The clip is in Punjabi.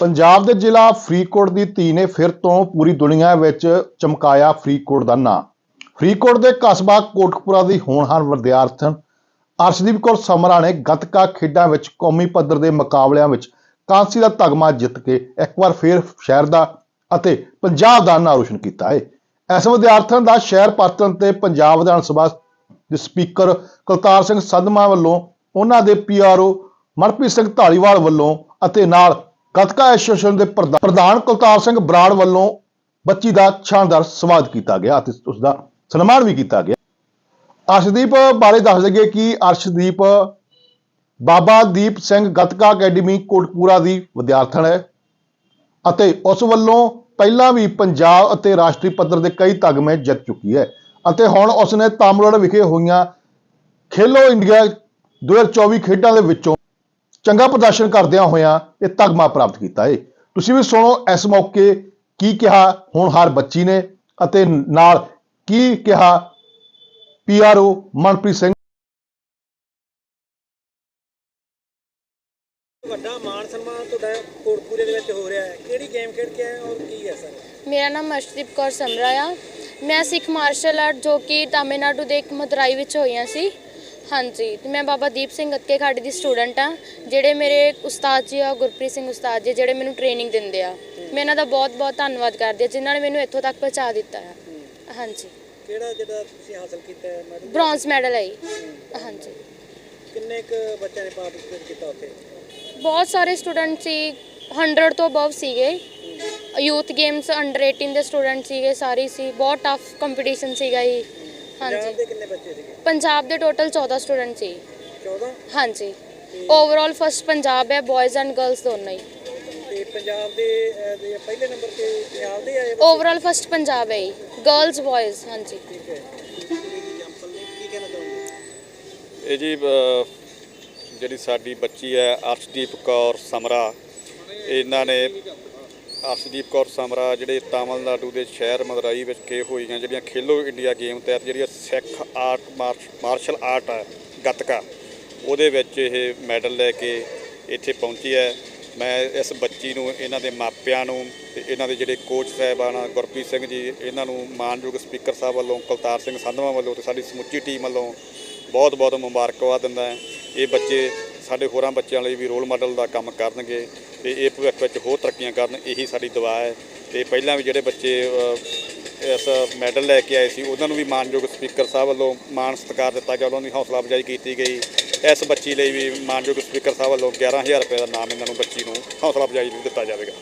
ਪੰਜਾਬ ਦੇ ਜ਼ਿਲ੍ਹਾ ਫਰੀਦਕੋਟ ਦੀ ਧੀ ਨੇ ਫਿਰ ਤੋਂ ਪੂਰੀ ਦੁਨੀਆ ਵਿੱਚ ਚਮਕਾਇਆ ਫਰੀਦਕੋਟ ਦਾ ਨਾਂ। ਫਰੀਦਕੋਟ ਦੇ ਕਸਬਾ ਕੋਟਕਪੁਰਾ ਦੀ ਹੋਣਹਾਰ ਵਿਦਿਆਰਥਣ ਅਰਸ਼ਦੀਪ ਕੌਰ ਸਮਰਾ ਨੇ ਗੱਤਕਾ ਖੇਡਾਂ ਵਿੱਚ ਕੌਮੀ ਪੱਧਰ ਦੇ ਮੁਕਾਬਲਿਆਂ ਵਿੱਚ ਕਾਂਸੀ ਦਾ ਤਗਮਾ ਜਿੱਤ ਕੇ ਇੱਕ ਵਾਰ ਫਿਰ ਸ਼ਹਿਰ ਦਾ ਅਤੇ ਪੰਜਾਬ ਦਾ ਨਾਂ ਰੋਸ਼ਨ ਕੀਤਾ ਹੈ। ਇਸ ਵਿਦਿਆਰਥਣ ਦਾ ਸ਼ਹਿਰ ਪਰਤਨ ਤੇ ਪੰਜਾਬ ਵਿਧਾਨ ਸਭਾ ਦੇ ਸਪੀਕਰ ਕੁਲਤਾਰ ਸਿੰਘ ਸੰਧਮਾ ਵੱਲੋਂ ਉਹਨਾਂ ਦੇ ਪੀਆਰਓ ਮਨਪ੍ਰੀਤ ਸਿੰਘ ਢਾਲੀਵਾਲ ਵੱਲੋਂ ਅਤੇ ਨਾਲ ਗੱਤਕਾ ਐਸੋਸੀਏਸ਼ਨ ਦੇ ਪ੍ਰਧਾ- ਪ੍ਰਧਾਨ ਕੁਲਤਾਰ ਸਿੰਘ ਬਰਾੜ ਵੱਲੋਂ ਬੱਚੀ ਦਾ ਸ਼ਾਨਦਾਰ ਸਵਾਗਤ ਕੀਤਾ ਗਿਆ ਅਤੇ ਉਸ ਦਾ ਸਨਮਾਨ ਵੀ ਕੀਤਾ ਗਿਆ। ਅਰਸ਼ਦੀਪ ਬਾਰੇ ਦੱਸ ਦਈਏ ਕਿ ਅਰਸ਼ਦੀਪ ਬਾਬਾ ਦੀਪ ਸਿੰਘ ਗੱਤਕਾ ਅਕੈਡਮੀ ਕੋਟਪੂਰਾ ਦੀ ਵਿਦਿਆਰਥਣ ਹੈ ਅਤੇ ਉਸ ਵੱਲੋਂ ਪਹਿਲਾਂ ਵੀ ਪੰਜਾਬ ਅਤੇ ਰਾਸ਼ਟਰੀ ਪੱਧਰ ਦੇ ਕਈ ਤਗਮੇ ਜਿੱਤ ਚੁੱਕੀ ਹੈ ਅਤੇ ਹੁਣ ਉਸਨੇ ਤਾਮਿਲਨਾਡੂ ਵਿਖੇ ਹੋਈਆਂ ਖੇਲੋ ਇੰਡੀਆ 2024 ਖੇਡਾਂ ਦੇ ਵਿੱਚੋਂ ਚੰਗਾ ਪ੍ਰਦਰਸ਼ਨ ਕਰਦਿਆਂ ਹੋਇਆਂ ਇਹ ਤਗਮਾ ਪ੍ਰਾਪਤ ਕੀਤਾ ਹੈ ਤੁਸੀਂ ਵੀ ਸੁਣੋ ਇਸ ਮੌਕੇ ਕੀ ਕਿਹਾ ਹੋਣਹਾਰ ਬੱਚੀ ਨੇ ਅਤੇ ਨਾਲ ਕੀ ਕਿਹਾ ਪੀਆਰਓ ਮਨਪ੍ਰੀਤ ਸਿੰਘ। ਵੱਡਾ ਮਾਣ ਸਨਮਾਨ ਤੁਹਾਡਾ ਕੋਟਪੂਰੇ ਦੇ ਵਿੱਚ ਹੋ ਰਿਹਾ ਹੈ। ਕਿਹੜੀ ਗੇਮ ਖੇਡ ਕੇ ਆਏ ਹੋ ਔਰ ਕੀ ਹੈ ਸਰ? ਮੇਰਾ ਨਾਮ ਅਰਸ਼ਦੀਪ ਕੌਰ ਸਮਰਾ ਆ। ਮੈਂ ਸਿੱਖ ਮਾਰਸ਼ਲ ਆਰਟ ਜੋ ਕਿ ਤਾਮਿਲਨਾਡੂ ਦੇ ਇੱਕ ਮਦੁਰਾਈ ਵਿੱਚ ਹੋਈਆਂ ਸੀ। ਹਾਂਜੀ ਤੇ ਮੈਂ ਬਾਬਾ ਦੀਪ ਸਿੰਘ ਅੱਕੇ ਖਾੜੀ ਦੀ ਸਟੂਡੈਂਟ ਆ ਜਿਹੜੇ ਮੇਰੇ ਉਸਤਾਦ ਜੀ ਆ ਗੁਰਪ੍ਰੀਤ ਸਿੰਘ ਉਸਤਾਦ ਜੀ ਜਿਹੜੇ ਮੈਨੂੰ ਟ੍ਰੇਨਿੰਗ ਦਿੰਦੇ ਆ। ਮੈਂ ਇਹਨਾਂ ਦਾ ਬਹੁਤ ਬਹੁਤ ਧੰਨਵਾਦ ਕਰਦੀ ਆ ਜਿਨ੍ਹਾਂ ਨੇ ਮੈਨੂੰ ਇੱਥੋਂ ਤੱਕ ਪਹੁੰਚਾ ਦਿੱਤਾ ਆ ਹਾਂਜੀ। ਕਿਹੜਾ ਜਿਹੜਾ ਤੁਸੀਂ ਹਾਸਲ ਕੀਤਾ ਹੈ ਮੈਡਮ ਬ੍ਰੌਂਜ਼ ਮੈਡਲ ਆਈ ਹਾਂਜੀ। ਕਿੰਨੇ ਕੁ ਬੱਚਿਆਂ ਨੇ ਪਾਰਟਿਸਿਪੇਟ ਕੀਤਾ ਉੱਥੇ? ਬਹੁਤ ਸਾਰੇ ਸਟੂਡੈਂਟ ਸੀ 100 ਤੋਂ ਅਬਵ ਸੀਗੇ। ਯੂਥ ਗੇਮਸ ਅੰਡਰ 18 ਦੇ ਸਟੂਡੈਂਟ ਸੀਗੇ ਸਾਰੇ ਸੀ ਬਹੁਤ ਟਫ ਕੰਪੀਟੀਸ਼ਨ ਸੀਗਾ ਜੀ। ਪੰਜਾਬ ਹਾਂਜੀ ਦੇ ਕਿੰਨੇ ਬੱਚੇ ਸੀਗੇ? ਪੰਜਾਬ ਦੇ ਟੋਟਲ 14 ਸਟੂਡੈਂਟ ਸੀ। 14 ਹਾਂਜੀ। ਓਵਰਆਲ ਫਸਟ ਪੰਜਾਬ ਹੈ ਬॉयਜ਼ ਐਂਡ ਗਰਲਸ ਦੋਨੋਂ ਹੀ। ਤੇ ਪੰਜਾਬ ਦੇ ਅਹ, ਦੇ ਪਹਿਲੇ ਨੰਬਰ ਤੇ ਪੰਜਾਬ ਦੇ ਆਏ ਬੱਚੇ? ਓਵਰਆਲ ਫਸਟ ਪੰਜਾਬ ਹੈ ਗਰਲਸ ਬॉयਜ਼ ਹਾਂਜੀ। ਠੀਕ ਹੈ। ਐਗਜ਼ਾਮਪਲ ਨੇ ਕੀ ਕਹਿਣਾ ਚਾਹੋਗੇ? ਇਹ ਜੀ ਅ, ਜਿਹੜੀ ਸਾਡੀ ਬੱਚੀ ਹੈ ਅਰਸ਼ਦੀਪ ਕੌਰ ਸਮਰਾ ਇਹਨਾਂ ਨੇ ਅਰਸ਼ਦੀਪ ਕੌਰ ਸਮਰਾ ਜਿਹੜੇ ਤਾਮਿਲਨਾਡੂ ਦੇ ਸ਼ਹਿਰ ਮਦਰਾਈ ਵਿੱਚ ਕੇ ਹੋਈਆਂ ਜਿਹੜੀਆਂ ਖੇਲੋ ਇੰਡੀਆ ਗੇਮ ਤਹਿਤ ਜਿਹੜੀਆਂ ਸਿੱਖ ਆਰਟ ਮਾਰਸ਼ਲ ਆਰਟ ਹੈ ਗੱਤਕਾ, ਉਹਦੇ ਵਿੱਚ ਇਹ ਮੈਡਲ ਲੈ ਕੇ ਇੱਥੇ ਪਹੁੰਚੀ ਹੈ। ਮੈਂ ਇਸ ਬੱਚੀ ਨੂੰ, ਇਹਨਾਂ ਦੇ ਮਾਪਿਆਂ ਨੂੰ ਤੇ ਇਹਨਾਂ ਦੇ ਜਿਹੜੇ ਕੋਚ ਸਾਹਿਬਾਨ ਗੁਰਪ੍ਰੀਤ ਸਿੰਘ ਜੀ, ਇਹਨਾਂ ਨੂੰ ਮਾਨਯੋਗ ਸਪੀਕਰ ਸਾਹਿਬ ਵੱਲੋਂ, ਕੁਲਤਾਰ ਸਿੰਘ ਸੰਧਵਾ ਵੱਲੋਂ ਤੇ ਸਾਡੀ ਸਮੁੱਚੀ ਟੀਮ ਵੱਲੋਂ ਬਹੁਤ ਬਹੁਤ ਮੁਬਾਰਕਬਾਦ ਦਿੰਦਾ ਹੈ। ਇਹ ਬੱਚੇ ਸਾਡੇ ਹੋਰਾਂ ਬੱਚਿਆਂ ਲਈ ਵੀ ਰੋਲ ਮਾਡਲ ਦਾ ਕੰਮ ਕਰਨਗੇ। ਤੇ ਇਹ ਭਵਿੱਖ ਵਿੱਚ ਹੋਰ ਤਰੱਕੀਆਂ ਕਰਨ, ਇਹੀ ਸਾਡੀ ਦੁਆ ਹੈ। ਤੇ ਪਹਿਲਾਂ ਵੀ ਜਿਹੜੇ ਬੱਚੇ ਇਸ ਮੈਡਲ ਲੈ ਕੇ ਆਏ ਸੀ, ਉਹਨਾਂ ਨੂੰ ਵੀ ਮਾਨਯੋਗ ਸਪੀਕਰ ਸਾਹਿਬ ਵੱਲੋਂ ਮਾਣ ਸਤਿਕਾਰ ਦਿੱਤਾ ਗਿਆ, ਉਹਨਾਂ ਦੀ ਹੌਸਲਾ ਅਫਜ਼ਾਈ ਕੀਤੀ ਗਈ। ਇਸ ਬੱਚੀ ਲਈ ਵੀ ਮਾਨਯੋਗ ਸਪੀਕਰ ਸਾਹਿਬ ਵੱਲੋਂ 11000 ਰੁਪਏ ਦਾ ਨਾਮ ਇਹਨਾਂ ਨੂੰ ਬੱਚੀ ਨੂੰ ਹੌਸਲਾ ਅਫਜ਼ਾਈ ਦਿੱਤਾ ਜਾਵੇਗਾ।